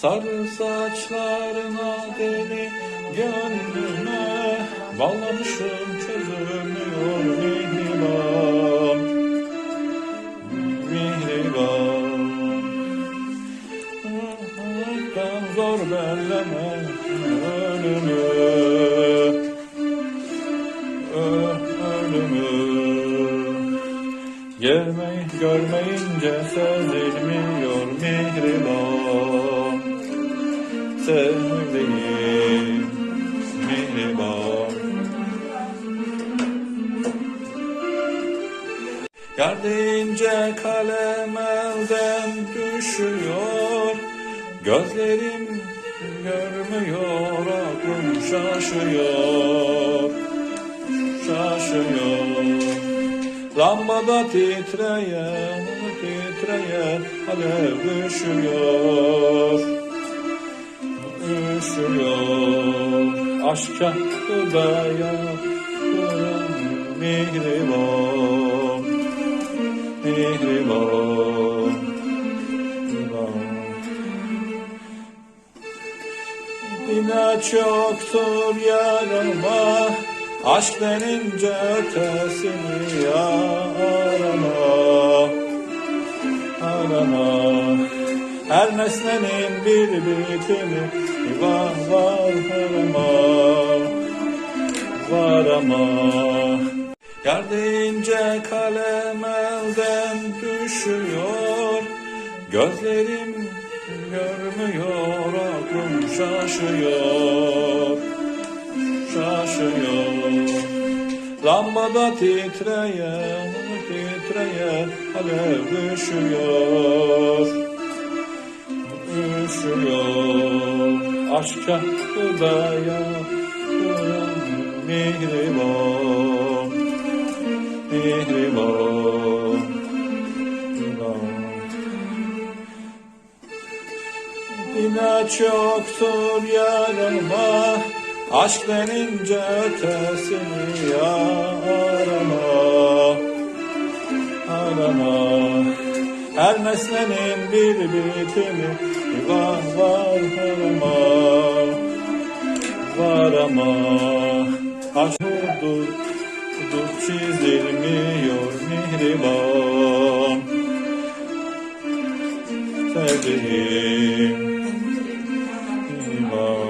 Sarı saçlarına deli gönlüme Bağlamışım çözülmüyor mihriban Mihriban. Ben zor belleme ölümü Ölümü. Gelmeyi görmeyince sezilmiyor mihriban Sevdiğim kalem elden düşüyor. Gözlerim görmüyor aklım şaşıyor. Şaşıyor. Lambada titreyen, titreyen alev üşüyor, Aşka dayan, mihriban, mihriban. Yine çoktur yarama Aşk denince ötesini ya arama Arama Her nesnenin bir bitimi Var var arama Var ama Yar deyince kalem elden düşüyor Gözlerim görmüyor aklım şaşıyor Şaşıyor. Lambada titreyen titreyen alev üşüyor Aşka dayan Mihriban Mihriban Yine çoktur yarama Aşk denince ötesini arama Arama Her nesnenin bir bitimi eyvah var ama var ama aşurdur dur çizilmiyor mihriban. Sevdiğim mihriban.